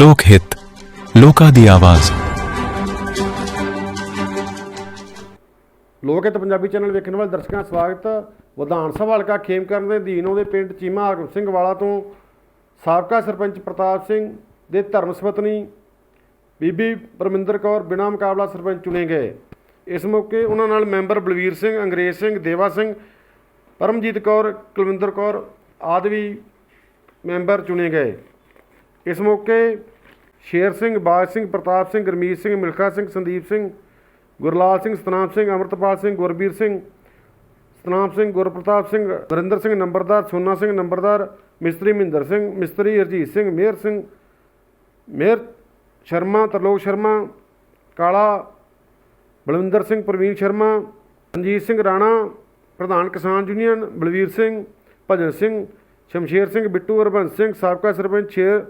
ਲੋਕ ਹਿੱਤ, ਲੋਕਾਂ ਦੀ ਆਵਾਜ਼। ਲੋਕ ਹਿੱਤ ਪੰਜਾਬੀ ਚੈਨਲ ਵੇਖਣ ਵਾਲੇ ਦਰਸ਼ਕਾਂ ਦਾ ਸਵਾਗਤ। ਵਿਧਾਨ ਸਭਾ ਹਲਕਾ ਖੇਮਕਰਨ ਦੇ ਅਧੀਨ ਉਹਦੇ ਪਿੰਡ ਚੀਮਾ ਹਾਕਮ ਸਿੰਘ ਵਾਲਾ ਤੋਂ ਸਾਬਕਾ ਸਰਪੰਚ ਪ੍ਰਤਾਪ ਸਿੰਘ ਦੇ ਧਰਮ ਸਪਤਨੀ ਬੀਬੀ ਪਰਮਿੰਦਰ ਕੌਰ ਬਿਨਾ ਮੁਕਾਬਲਾ ਸਰਪੰਚ ਚੁਣੇ ਗਏ। ਇਸ ਮੌਕੇ ਉਹਨਾਂ ਨਾਲ ਮੈਂਬਰ ਬਲਵੀਰ ਸਿੰਘ, ਅੰਗਰੇਜ਼ ਸਿੰਘ, ਦੇਵਾ ਸਿੰਘ, ਪਰਮਜੀਤ ਕੌਰ, ਕੁਲਵਿੰਦਰ ਕੌਰ ਆਦਿ ਵੀ ਮੈਂਬਰ ਚੁਣੇ ਗਏ। ਇਸ ਮੌਕੇ ਸ਼ੇਰ ਸਿੰਘ, ਬਾਜ ਸਿੰਘ, ਪ੍ਰਤਾਪ ਸਿੰਘ, ਗਰਮੀਤ ਸਿੰਘ, ਮਿਲਖਾ ਸਿੰਘ, ਸੰਦੀਪ ਸਿੰਘ, ਗੁਰਲਾਲ ਸਿੰਘ, ਸਤਨਾਮ ਸਿੰਘ, ਅਮਰਤਪਾਲ ਸਿੰਘ, ਗੁਰਬੀਰ ਸਿੰਘ, ਸਤਨਾਮ ਸਿੰਘ, ਗੁਰਪ੍ਰਤਾਪ ਸਿੰਘ, ਨਰਿੰਦਰ ਸਿੰਘ ਨੰਬਰਦਾਰ, ਸੋਨਾ ਸਿੰਘ ਨੰਬਰਦਾਰ, ਮਿਸਤਰੀ ਮਹਿੰਦਰ ਸਿੰਘ, ਮਿਸਤਰੀ ਹਰਜੀਤ ਸਿੰਘ ਮੇਰ ਸਿੰਘ ਮੇਰ ਸ਼ਰਮਾ, ਤਰਲੋਕ ਸ਼ਰਮਾ, ਕਾਲਾ ਬਲਵਿੰਦਰ ਸਿੰਘ, ਪ੍ਰਵੀਨ ਸ਼ਰਮਾ, ਰਣਜੀਤ ਸਿੰਘ ਰਾਣਾ, ਪ੍ਰਧਾਨ ਕਿਸਾਨ ਯੂਨੀਅਨ, ਬਲਵੀਰ ਸਿੰਘ, ਭਜਨ ਸਿੰਘ, ਸ਼ਮਸ਼ੇਰ ਸਿੰਘ, ਬਿੱਟੂ ਹਰਬੰਸ ਸਿੰਘ, ਸਾਬਕਾ sarpanch, Sher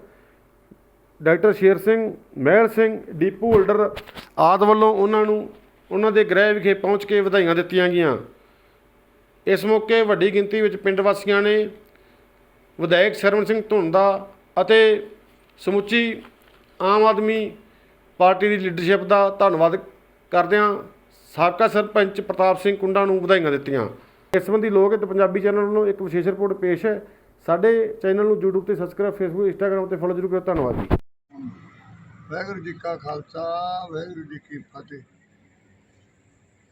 doctor Sher Singh, Mahil Singh, depot holder ਆਦ ਵੱਲੋਂ ਉਹਨਾਂ ਨੂੰ, ਉਹਨਾਂ ਦੇ ਗ੍ਰਹਿ ਵਿਖੇ ਪਹੁੰਚ ਕੇ ਵਧਾਈਆਂ ਦਿੱਤੀਆਂ ਗਈਆਂ। ਇਸ ਮੌਕੇ ਵੱਡੀ ਗਿਣਤੀ ਵਿੱਚ ਪਿੰਡ ਵਾਸੀਆਂ ਨੇ ਵਿਧਾਇਕ ਸਰਵਣ ਸਿੰਘ ਧੁੰਦਾ ਅਤੇ ਸਮੁੱਚੀ ਆਮ ਆਦਮੀ ਪਾਰਟੀ ਦੀ ਲੀਡਰਸ਼ਿਪ ਦਾ ਧੰਨਵਾਦ ਕਰਦਿਆਂ ਸਾਬਕਾ ਸਰਪੰਚ ਪ੍ਰਤਾਪ ਸਿੰਘ ਕੁੰਡਾ ਨੂੰ ਵਧਾਈਆਂ ਦਿੱਤੀਆਂ। ਇਸ ਸੰਬੰਧੀ ਲੋਕ ਹਿੱਤ ਪੰਜਾਬੀ ਚੈਨਲ ਵੱਲੋਂ ਇੱਕ ਵਿਸ਼ੇਸ਼ ਰਿਪੋਰਟ ਪੇਸ਼ ਹੈ। ਸਾਡੇ ਚੈਨਲ ਨੂੰ YouTube ਤੇ ਸਬਸਕ੍ਰਾਈਬ Facebook, Instagram ਤੇ ਫੋਲੋ ਜ਼ਰੂਰ ਕਰੋ ਧੰਨਵਾਦ ਜੀ। ਵਾਹਿਗੁਰੂ ਜੀ ਕਾ ਖਾਲਸਾ, ਵਾਹਿਗੁਰੂ ਜੀ ਕੀ ਫਤਿਹ।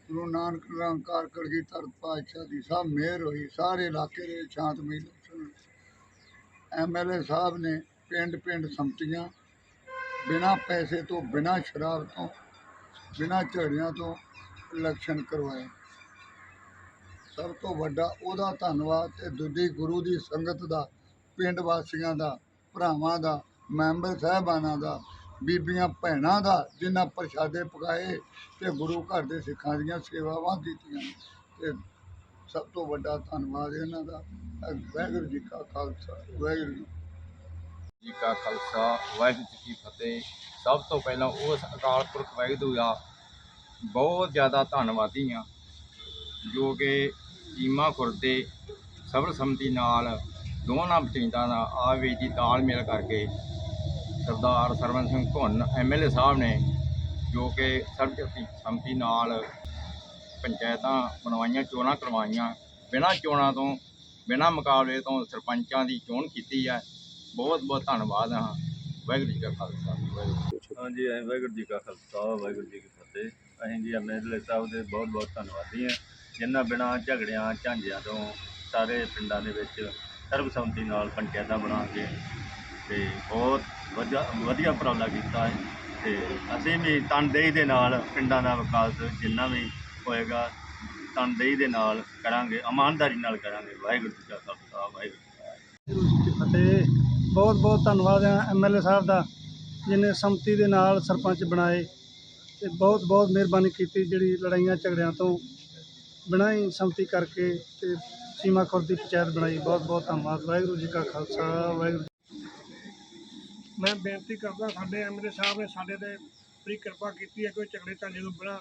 ਗੁਰੂ ਨਾਨਕ ਨਿਰੰਕਾਰ ਕਲਗੀ ਧਰਤ ਪਾਤਸ਼ਾਹ ਦੀ ਸਭ ਮਿਹਰ ਹੋਈ, ਸਾਰੇ ਇਲਾਕੇ ਦੇ ਸ਼ਾਂਤਮਈ ਲੋਕਸਨ ਐਮਐਲਏ ਸਾਹਿਬ ਨੇ ਪਿੰਡ ਪਿੰਡ ਸੰਮਤੀਆਂ ਬਿਨਾਂ ਪੈਸੇ ਤੋਂ, ਬਿਨਾਂ ਸ਼ਰਾਬ ਤੋਂ, ਬਿਨਾਂ ਝਗੜਿਆਂ ਤੋਂ ਇਲੈਕਸ਼ਨ ਕਰਵਾਏ। ਸਭ ਤੋਂ ਵੱਡਾ ਉਹਦਾ ਧੰਨਵਾਦ ਤੇ ਦੂਜੀ ਗੁਰੂ ਦੀ ਸੰਗਤ ਦਾ, ਪਿੰਡ ਵਾਸੀਆਂ ਦਾ, ਭਰਾਵਾਂ ਦਾ, ਮੈਂਬਰ ਸਾਹਿਬਾਨਾਂ ਦਾ ਬੀਬੀਆਂ ਭੈਣਾਂ ਦਾ ਜਿਨ੍ਹਾਂ ਪ੍ਰਸ਼ਾਦੇ ਪਕਾਏ ਤੇ ਗੁਰੂ ਘਰ ਦੇ ਸਿੱਖਾਂ ਦੀਆਂ ਸੇਵਾਵਾਂ ਕੀਤੀਆਂ। ਤੇ ਸਭ ਤੋਂ ਵੱਡਾ ਧੰਨਵਾਦ ਇਹਨਾਂ ਦਾ। ਵਾਹਿਗੁਰੂ ਜੀ ਕਾ ਖਾਲਸਾ, ਵਾਹਿਗੁਰੂ ਜੀ ਜੀ ਕਾ ਖਾਲਸਾ, ਵਾਹਿਗੁਰੂ ਜੀ ਕੀ ਫਤਿਹ। ਸਭ ਤੋਂ ਪਹਿਲਾਂ ਉਸ ਅਕਾਲ ਪੁਰਖ ਵਾਹਿਗੁਰੂ ਦਾ ਬਹੁਤ ਜ਼ਿਆਦਾ ਧੰਨਵਾਦੀ ਹਾਂ, ਜੋ ਕਿ ਚੀਮਾ ਖੁਰਦੇ ਸਰਬਸੰਮਤੀ ਨਾਲ ਦੋਵਾਂ ਪਿੰਡਾਂ ਦਾ ਆਵੇ ਦੀ ਤਾਲਮੇਲ ਕਰਕੇ ਸਰਦਾਰ ਸਰਵਨ ਸਿੰਘ ਧੁੰਨ ਐਮਐਲਏ ਸਾਹਿਬ ਨੇ, ਜੋ ਕਿ ਸਰਬਸੰਮਤੀ ਸੰਮਤੀ ਨਾਲ ਪੰਚਾਇਤਾਂ ਬਣਵਾਈਆਂ, ਚੋਣਾਂ ਕਰਵਾਈਆਂ, ਬਿਨਾਂ ਚੋਣਾਂ ਤੋਂ, ਬਿਨਾਂ ਮੁਕਾਬਲੇ ਤੋਂ ਸਰਪੰਚਾਂ ਦੀ ਚੋਣ ਕੀਤੀ ਹੈ। ਬਹੁਤ ਬਹੁਤ ਧੰਨਵਾਦ ਹਾਂ। ਵਾਹਿਗੁਰੂ ਜੀ ਕਾ ਖਾਲਸਾ, ਵਾਹਿਗੁਰੂ ਹਾਂਜੀ ਅਸੀਂ ਵਾਹਿਗੁਰੂ ਜੀ ਕਾ ਖਾਲਸਾ, ਵਾਹਿਗੁਰੂ ਜੀ ਕੀ ਫਤਿਹ। ਅਸੀਂ ਜੀ ਐਮਐਲਏ ਸਾਹਿਬ ਦੇ ਬਹੁਤ ਬਹੁਤ ਧੰਨਵਾਦੀ ਹਾਂ। ਜਿਨ੍ਹਾਂ ਬਿਨਾਂ ਝਗੜਿਆਂ, ਝਾਂਜਿਆਂ ਤੋਂ ਸਾਰੇ ਪਿੰਡਾਂ ਦੇ ਵਿੱਚ ਸਰਬਸੰਮਤੀ ਨਾਲ ਪੰਚਾਇਤਾਂ ਬਣਾ ਕੇ ਤੇ ਬਹੁਤ ਵਧੀਆ ਵਧੀਆ ਉਪਰਾਲਾ ਕੀਤਾ ਹੈ। ਤੇ ਅਸੀਂ ਵੀ ਤਨਦੇਹੀ ਦੇ ਨਾਲ ਪਿੰਡਾਂ ਦਾ ਵਿਕਾਸ ਜਿੰਨਾ ਵੀ ਹੋਏਗਾ, ਤਨਦੇਹੀ ਦੇ ਨਾਲ ਕਰਾਂਗੇ, ਇਮਾਨਦਾਰੀ ਨਾਲ ਕਰਾਂਗੇ। ਵਾਹਿਗੁਰੂ ਜੀ ਕਾ ਖਾਲਸਾ, ਵਾਹਿਗੁਰੂ ਜੀ ਕੀ ਫਤਿਹ। ਵਾਹਿਗੁਰੂ ਜੀ ਫਤਿਹ ਬਹੁਤ ਬਹੁਤ ਧੰਨਵਾਦ ਹੈ ਐਮਐਲਏ ਸਾਹਿਬ ਦਾ ਜਿਨੇ ਸੰਮਤੀ ਦੇ ਨਾਲ ਸਰਪੰਚ ਬਣਾਏ ਤੇ ਬਹੁਤ ਬਹੁਤ ਮਿਹਰਬਾਨੀ ਕੀਤੀ ਜਿਹੜੀ ਲੜਾਈਆਂ ਝਗੜਿਆਂ ਤੋਂ ਬਣਾਈ ਸੰਮਤੀ ਕਰਕੇ ਤੇ ਸੀਮਾ ਖੁਰਦ ਦੀ ਪੰਚਾਇਤ ਬਣਾਈ। ਬਹੁਤ ਬਹੁਤ ਧੰਨਵਾਦ। ਵਾਹਿਗੁਰੂ ਜੀ ਕਾ ਖਾਲਸਾ, ਵਾਹਿਗੁਰੂ ਮੈਂ ਬੇਨਤੀ ਕਰਦਾ ਸਾਡੇ ਐਮਐਲਏ ਸਾਹਿਬ ਨੇ ਸਾਡੇ ਤੇ ਬੜੀ ਕਿਰਪਾ ਕੀਤੀ ਹੈ ਕੋਈ ਝਗੜੇ ਝਾਂਜੇ ਤੋਂ ਬਿਨਾਂ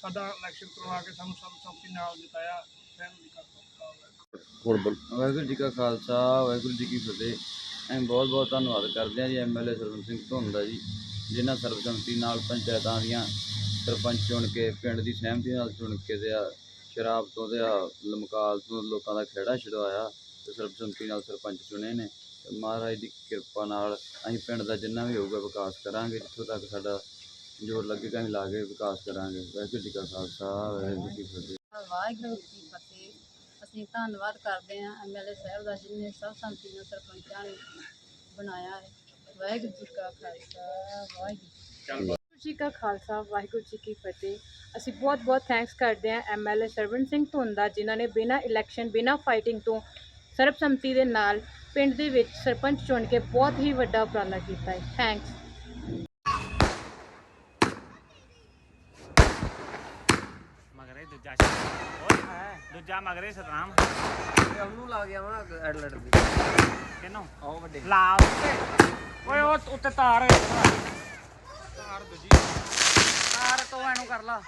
ਸਾਡਾ ਇਲੈਕਸ਼ਨ ਕਰਵਾ ਕੇ ਸਾਨੂੰ ਸਰਬਸੰਮਤੀ ਨਾਲ ਜਿਤਾਇਆ। ਵਾਹਿਗੁਰੂ ਜੀ ਕਾ ਖਾਲਸਾ ਵਾਹਿਗੁਰੂ ਜੀ ਕਾ ਖਾਲਸਾ ਵਾਹਿਗੁਰੂ ਜੀ ਕੀ ਫਤਿਹ। ਅਸੀਂ ਬਹੁਤ ਬਹੁਤ ਧੰਨਵਾਦ ਕਰਦੇ ਹਾਂ ਜੀ ਐਮਐਲਏ ਸਰਵਨ ਸਿੰਘ ਧੁੰਨ ਦਾ ਜੀ ਜਿਨ੍ਹਾਂ ਸਰਬਸੰਮਤੀ ਨਾਲ ਪੰਚਾਇਤਾਂ ਦੀਆਂ ਸਰਪੰਚ ਚੁਣ ਕੇ ਪਿੰਡ ਦੀ ਸਹਿਮਤੀ ਨਾਲ ਚੁਣ ਕੇ ਤੇ ਆ ਸ਼ਰਾਬ ਤੋਂ ਤੇ ਆ ਲਮਕਾਲ ਤੋਂ ਲੋਕਾਂ ਦਾ ਖਹਿੜਾ ਛਡਵਾਇਆ ਤੇ ਸਰਬਸੰਮਤੀ ਨਾਲ ਸਰਪੰਚ ਚੁਣੇ ਨੇ। ਮਹਾਰਾਜ ਦੀ ਕਿਰਪਾ ਨਾਲ ਅਸੀਂ ਪਿੰਡ ਦਾ ਜਿੰਨਾ ਵੀ ਹੋਊਗਾ ਵਿਕਾਸ ਕਰਾਂਗੇ ਜਿੱਥੋਂ ਤੱਕ ਸਾਡਾ ਜੋਰ ਲੱਗੇਗਾ ਅਸੀਂ ਲਾ ਕੇ ਵਿਕਾਸ ਕਰਾਂਗੇ। ਵਾਹਿਗੁਰੂ ਜੀ ਕਾ ਖਾਲਸਾ ਵਾਹਿਗੁਰੂ ਜੀ ਕੀ ਫਤਿਹ। ਵਾਹਿਗੁਰੂ ਜੀ ਕੀ ਫਤਿਹ। ਅਸੀਂ ਧੰਨਵਾਦ ਕਰਦੇ ਹਾਂ ਐਮਐਲਏ ਸਾਹਿਬ ਦਾ ਜਿਹਨੇ ਸਭ ਸੰਮਤੀ ਨਾਲ ਸਰਪੰਚਾਂ ਨੂੰ ਬਣਾਇਆ ਹੈ। ਵਾਹਿਗੁਰੂ ਜੀ ਕਾ ਖਾਲਸਾ ਵਾਹਿਗੁਰੂ ਵਾਹਿਗੁਰੂ ਜੀ ਕਾ ਖਾਲਸਾ ਵਾਹਿਗੁਰੂ ਜੀ ਕੀ ਫਤਿਹ। ਅਸੀਂ ਬਹੁਤ ਬਹੁਤ ਥੈਂਕਸ ਕਰਦੇ ਹਾਂ ਐਮਐਲਏ ਸਰਵਨ ਸਿੰਘ ਧੁੰਦਾ ਜਿਨ੍ਹਾਂ ਨੇ ਬਿਨਾਂ ਇਲੈਕਸ਼ਨ ਬਿਨਾਂ ਫਾਈਟਿੰਗ ਤੋਂ ਸਰਬਸੰਮਤੀ ਦੇ ਨਾਲ ਪਿੰਡ ਦੇ ਵਿੱਚ ਸਰਪੰਚ ਚੁਣ ਕੇ ਬਹੁਤ ਹੀ ਵੱਡਾ ਉਪਰਾਲਾ ਕੀਤਾ ਹੈ। ਥੈਂਕਸ ਮਗਰੇ ਦੂਜਾ ਹੋਰ ਹੈ ਦੂਜਾ ਮਗਰੇ ਸਤਨਾਮ। ਉਹਨੂੰ ਲਾ ਗਿਆ ਵਾ ਐਡਲਟ ਦੀ। ਕਿਨੂੰ ਆਓ ਵੱਡੇ। ਲਾ ਉੱਤੇ। ਓਏ ਉਹ ਉੱਤੇ ਤਾਰ ਤਾਰ ਦੂਜੀ। ਤਾਰ ਤੋਂ ਇਹਨੂੰ ਕਰ ਲਾ।